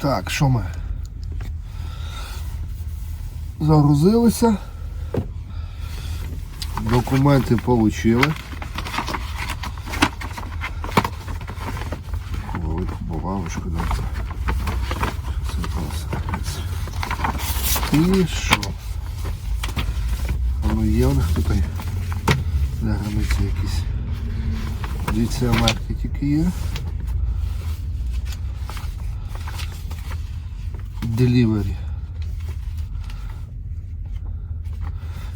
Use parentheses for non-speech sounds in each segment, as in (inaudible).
Так, що ми? Загрузилися. Документи отримали. Бабушку дати. І що? Воно є у них тут для границі якісь. Дивіться, марки тільки є. Delivery.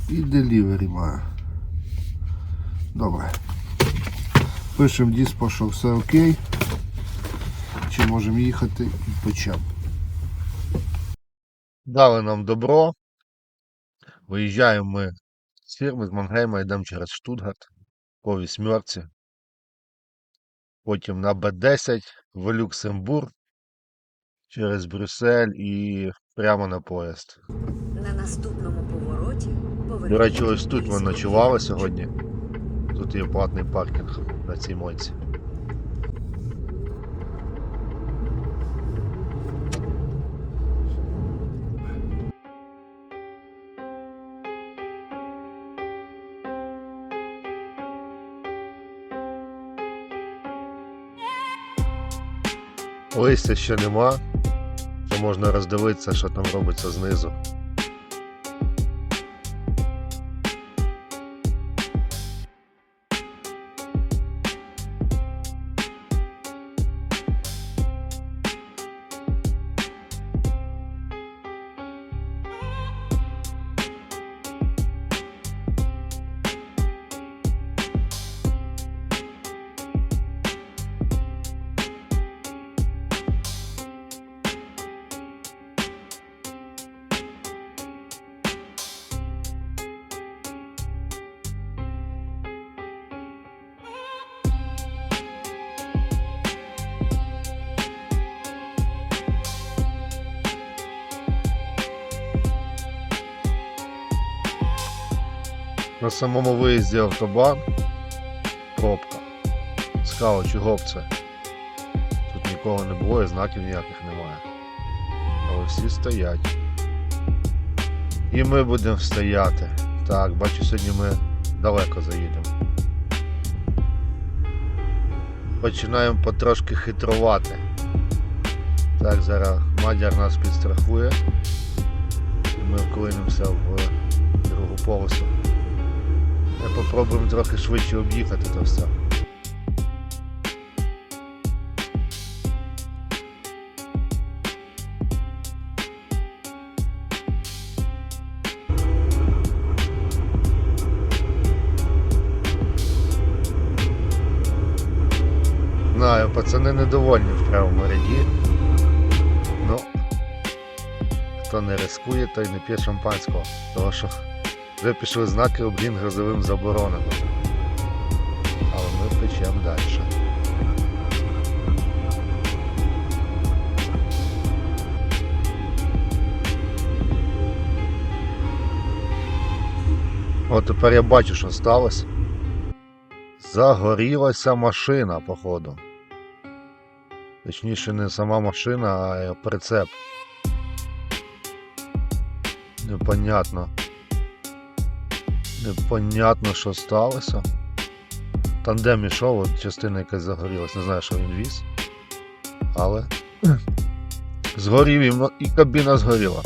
І delivery маю. Добре. Пишемо діспо, що все окей. Чи можемо їхати і почав. Дали нам добро. Виїжджаємо ми з фірми з Мангейма, йдемо через Штутгарт по вісьмерці. Потім на Б10 в Люксембург через Брюссель і прямо на поїзд. На наступному повороті До речі, ось тут ми ночували сьогодні. Тут є платний паркінг на цій мойці. Листя ще нема, можна роздивитися, що там робиться знизу. На самому виїзді автобан пробка. Цікаво, чого б це? Тут нікого не було і знаків ніяких немає. Але всі стоять. І ми будемо стояти. Так, бачу, сьогодні ми далеко заїдемо. Починаємо потрошки хитрувати. Так, зараз мадяр нас підстрахує. Ми вклинимося в другу полосу. Ми попробуємо трохи швидше об'їхати то все. Знаю, пацани недовольні в правому ряді. Ну, хто не рискує, той не п'є шампанського. Тому що вже пішли знаки обгін грозовим заборонено. Але ми печемо далі. От тепер я бачу, що сталося. Загорілася машина, походу. Точніше, не сама машина, а прицеп. Непонятно. Непонятно, що сталося. Тандем ішов, от частина якась загорілась, не знаю, що він віз. Але (clears throat) згорів і, і кабіна згоріла.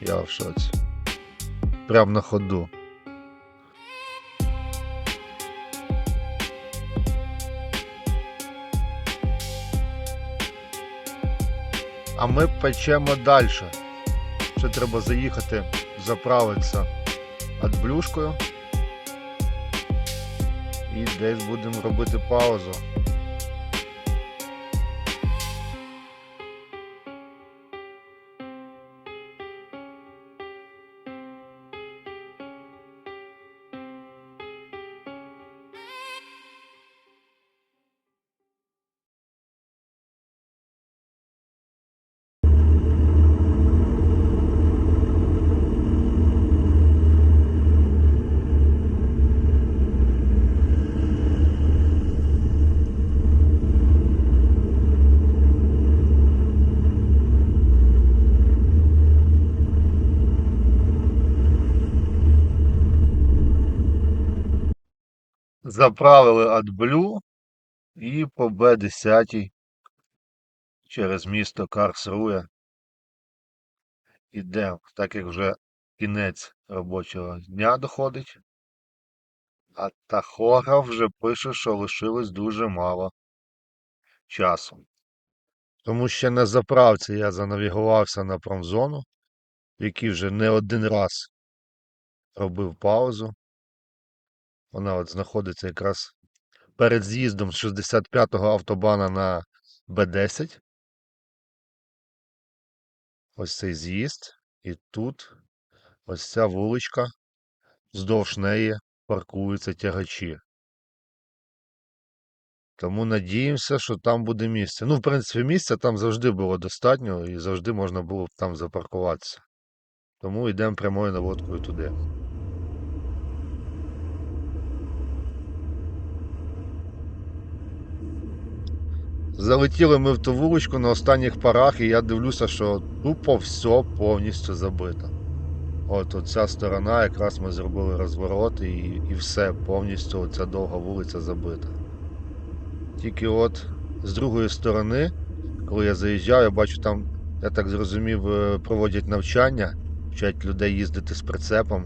Я в шоці. Прям на ходу. А ми печемо далі. Ще треба заїхати, заправитися адблюшкою. І десь будемо робити паузу. Заправили AdBlue і по Б10 через місто Карсрує. Ідемо, так як вже кінець робочого дня доходить. А тахограф вже пише, що лишилось дуже мало часу. Тому що на заправці я занавігувався на промзону, в якій вже не один раз робив паузу. Вона от знаходиться якраз перед з'їздом з 65-го автобана на Б10. Ось цей з'їзд. І тут ось ця вуличка, вздовж неї паркуються тягачі. Тому надіємося, що там буде місце. Ну, в принципі, місця там завжди було достатньо і завжди можна було б там запаркуватися. Тому йдемо прямою наводкою туди. Залетіли ми в ту вуличку на останніх парах, і я дивлюся, що тупо все повністю забито. От оця сторона, якраз ми зробили розворот і, і все, повністю оця довга вулиця забита. Тільки от з другої сторони, коли я заїжджав, я бачу там, я так зрозумів, е, проводять навчання, вчать людей їздити з прицепом.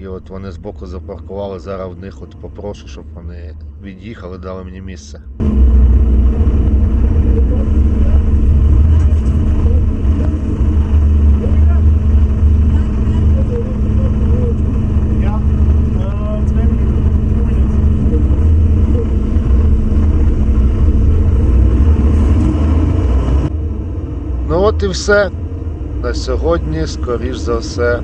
І от вони збоку запаркували, зараз в них от попрошу, щоб вони від'їхали, дали мені місце. От і все. На сьогодні, скоріш за все,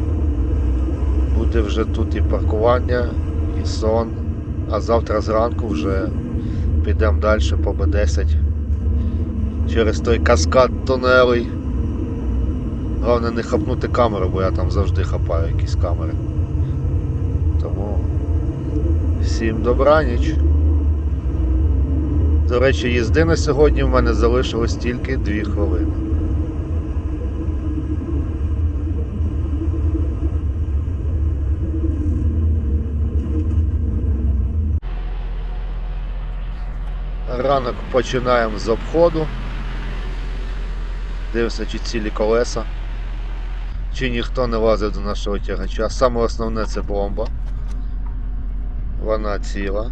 буде вже тут і паркування, і сон. А завтра зранку вже підемо далі по Б10 через той каскад тунелей. Головне не хапнути камеру, бо я там завжди хапаю якісь камери. Тому всім добраніч. До речі, їзди на сьогодні в мене залишилось тільки 2 хвилини. Ранок починаємо з обходу. Дивимося, чи цілі колеса, чи ніхто не лазить до нашого тягача. Саме основне це бомба. Вона ціла.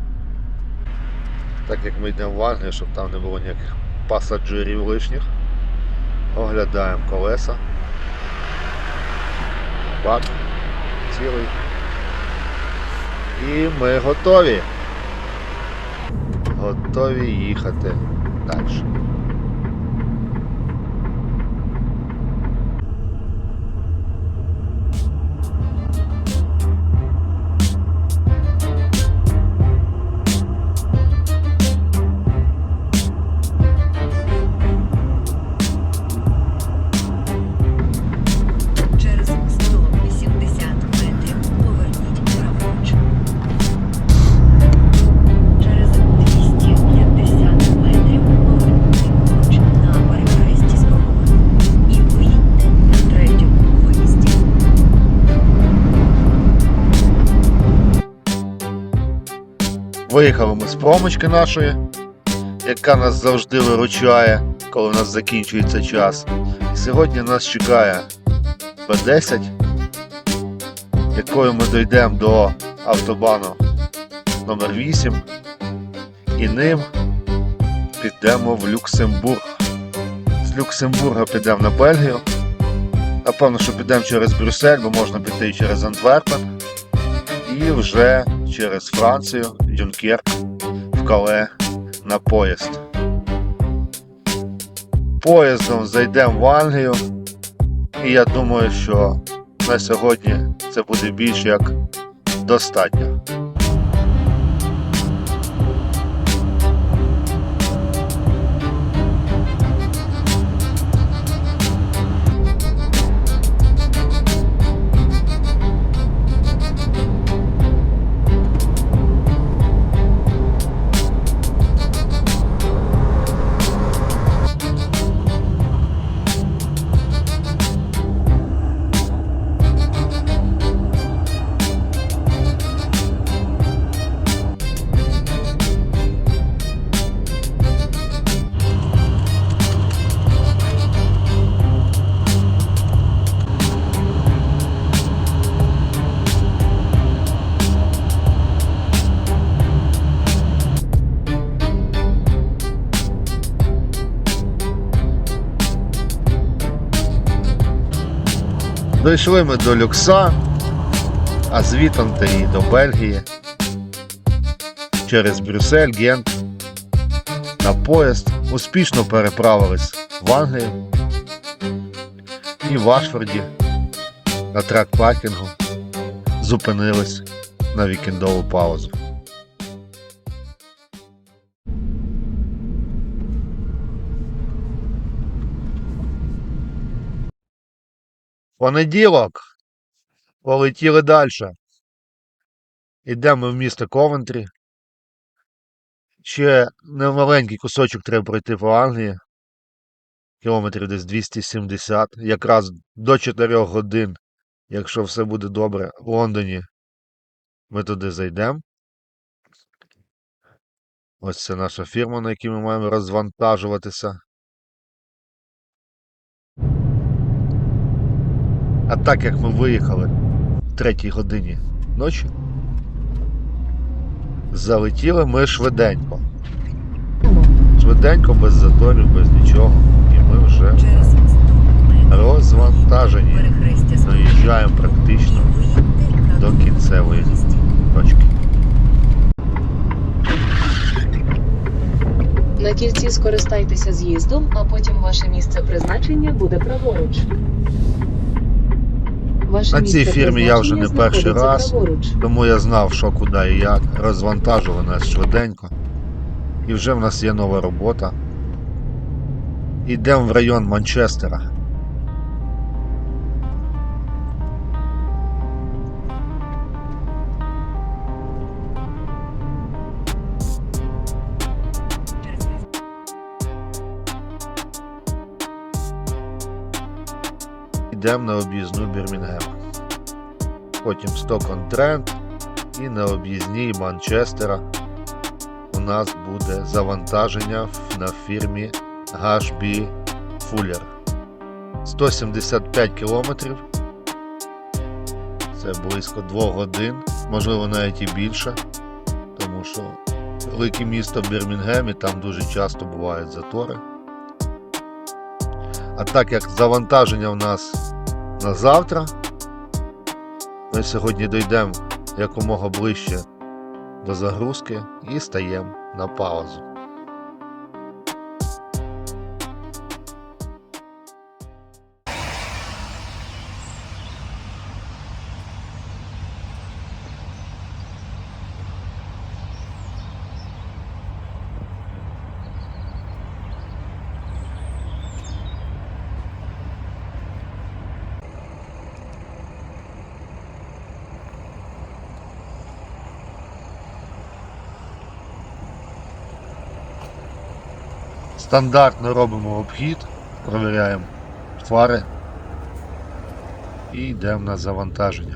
Так як ми йдемо в Англію, щоб там не було ніяких пасаджирів лишніх. Оглядаємо колеса. Бак. Цілий. І ми готові готові їхати далі. З промочки нашої, яка нас завжди виручає, коли у нас закінчується час. Сьогодні нас чекає Б10, якою ми дійдемо до автобану номер 8 і ним підемо в Люксембург. З Люксембурга підемо на Бельгію. Напевно, що підемо через Брюссель, бо можна піти і через Антверпен. І вже через Францію, Дюнкерк, в Кале на поїзд. Поїздом зайдемо в Англію. І я думаю, що на сьогодні це буде більш як достатньо. Дійшли ми до Люкса, а звітом та і до Бельгії. Через Брюссель, Гент. На поїзд успішно переправились в Англію і в Ашфорді на трак паркінгу зупинились на вікендову паузу. Понеділок. Полетіли далі. Йдемо в місто Ковентрі. Ще немаленький кусочок треба пройти по Англії. Кілометрів десь 270. Якраз до 4 годин, якщо все буде добре, в Лондоні ми туди зайдемо. Ось це наша фірма, на якій ми маємо розвантажуватися. А так як ми виїхали в третій годині ночі, залетіли ми швиденько. Швиденько, без заторів, без нічого. І ми вже Через 100 метрів розвантажені. Доїжджаємо практично до кінцевої точки. На кільці скористайтеся з'їздом, а потім ваше місце призначення буде праворуч. Ваше На цій фірмі я вже не перший раз. праворуч. Тому я знав, що куди і як. Розвантажили нас швиденько. І вже в нас є нова робота. Йдемо в район Манчестера. Йдемо на об'їзну Бірмінгема. Потім Стокон Трент і на об'їзній Манчестера у нас буде завантаження на фірмі HB Fuller. 175 кілометрів. Це близько 2 годин, можливо навіть і більше, тому що велике місто Бірмінгем і там дуже часто бувають затори. А так як завантаження в нас на завтра, ми сьогодні дійдемо якомога ближче до загрузки і стаємо на паузу. Стандартно робимо обхід, провіряємо фари і йдемо на завантаження.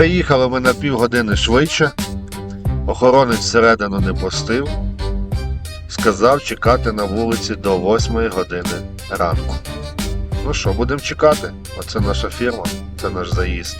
Приїхали ми на півгодини швидше. Охоронець всередину не пустив. Сказав чекати на вулиці до 8 години ранку. Ну що, будемо чекати? Оце наша фірма, це наш заїзд.